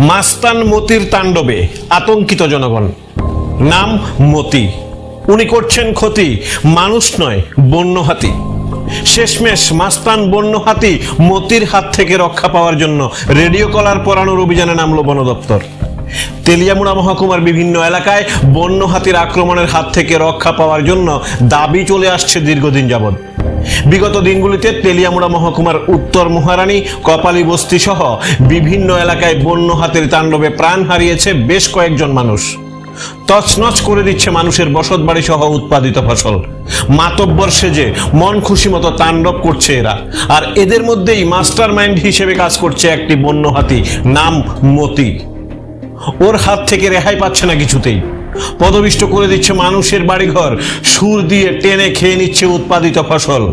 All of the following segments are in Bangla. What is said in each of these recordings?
মাস্তান মতির তাণ্ডবে আতঙ্কিত জনগণ। নাম মতি। উনি করছেন ক্ষতি, মানুষ নয়, বন্য হাতি। শেষমেশ মাস্তান বন্য হাতি মতির হাত থেকে রক্ষা পাওয়ার জন্য রেডিও কলার পরানোর অভিযানে নামলো বন দপ্তর তেলিয়ামুড়া মহকুমার বিভিন্ন এলাকায় বন্য হাতির আক্রমণের হাত থেকে রক্ষা পাওয়ার জন্য দাবি চলে আসছে দীর্ঘদিন যাবৎ। বিগত দিনগুলিতে তেলিয়ামুড়া মহকুমার উত্তর মহারানী, কপালী বস্তি সহ বিভিন্ন এলাকায় বন্য হাতির তাণ্ডবে প্রাণ হারিয়েছে বেশ কয়েকজন মানুষ। তছনছ করে দিচ্ছে মানুষের বসত বাড়ি সহ উৎপাদিত ফসল। মাতব্বর সেজে মন খুশি মতো তাণ্ডব করছে এরা। আর এদের মধ্যেই মাস্টার মাইন্ড হিসেবে কাজ করছে একটি বন্য হাতি নাম মতি। ওর হাত থেকে রেহাই পাচ্ছে না কিছুতেই। পদবিষ্ট করে দিচ্ছে মানুষের বাড়িঘর, সুর দিয়ে টেনে খেয়ে নিচ্ছে উৎপাদিত ফসল।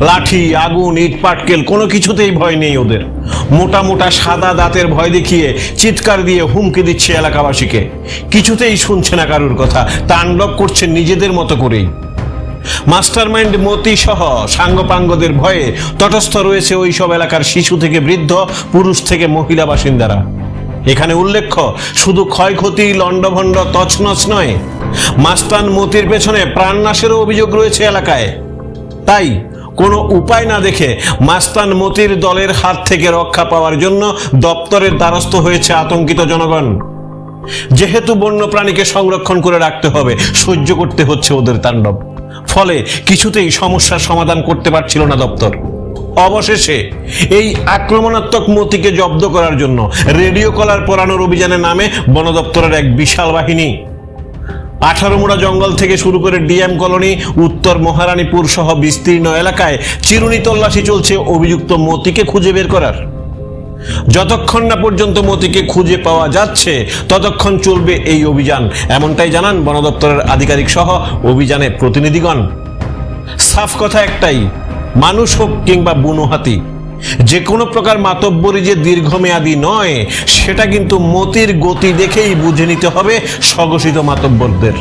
লাঠি, আগুন, ইট, পাটকেল, কোনো কিছুতেই ভয় নেই ওদের। মোটা মোটা সাদা দাঁতের ভয় দেখিয়ে চিৎকার দিয়ে হুমকি দিচ্ছে এলাকাবাসীকে। কিছুতেই শুনছে না কারুর কথা, তাণ্ডব করছে নিজেদের মতো করেই। মাস্টারমাইন্ড মতি সহ সাঙ্গপাঙ্গদের ভয়ে তটস্থ রয়েছে ওইসব এলাকার শিশু থেকে বৃদ্ধ, পুরুষ থেকে মহিলা বাসিন্দারা। এখানে উল্লেখ্য, শুধু ক্ষয়ক্ষতি, লণ্ডভণ্ড, তছনছ নয় মাস্তান মতির পেছনে প্রাণনাশেরও অভিযোগ রয়েছে এলাকায়। তাই কোনো উপায় না দেখে মাস্তান মতির দলের হাত থেকে রক্ষা পাওয়ার জন্য দপ্তরের দ্বারস্থ হয়েছে আতঙ্কিত জনগণ। যেহেতু বন্য প্রাণীকে সংরক্ষণ করে রাখতে হবে, সহ্য করতে হচ্ছে ওদের তাণ্ডব। ফলে কিছুতেই সমস্যার সমাধান করতে পারছিল না দপ্তর। অবশেষে এই আক্রমণাত্মক মতিকে জব্দ করার জন্য রেডিও কলার পরানোর অভিযানের নামে বন দপ্তরের এক বিশাল বাহিনী। আঠারোমুড়া জঙ্গল থেকে শুরু করে ডিএম কলোনি, উত্তর মহারানীপুর সহ বিস্তীর্ণ এলাকায় চিরুনি তল্লাশি চলছে অভিযুক্ত মতিকে খুঁজে বের করার। যতক্ষণ না পর্যন্ত মতিকে খুঁজে পাওয়া যাচ্ছে, ততক্ষণ চলবে এই অভিযান। এমনটাই জানান বন দপ্তরের আধিকারিক সহ অভিযানে প্রতিনিধিগণ। সাফ কথা একটাই মানুষ হোক কিংবা বুনোহাতি যে কোনো প্রকার মাতব্বরী যে দীর্ঘমেয়াদী নয়, সেটা কিন্তু মতির গতি দেখেই বুঝে নিতে হবে স্বঘোষিত মাতব্বরদের।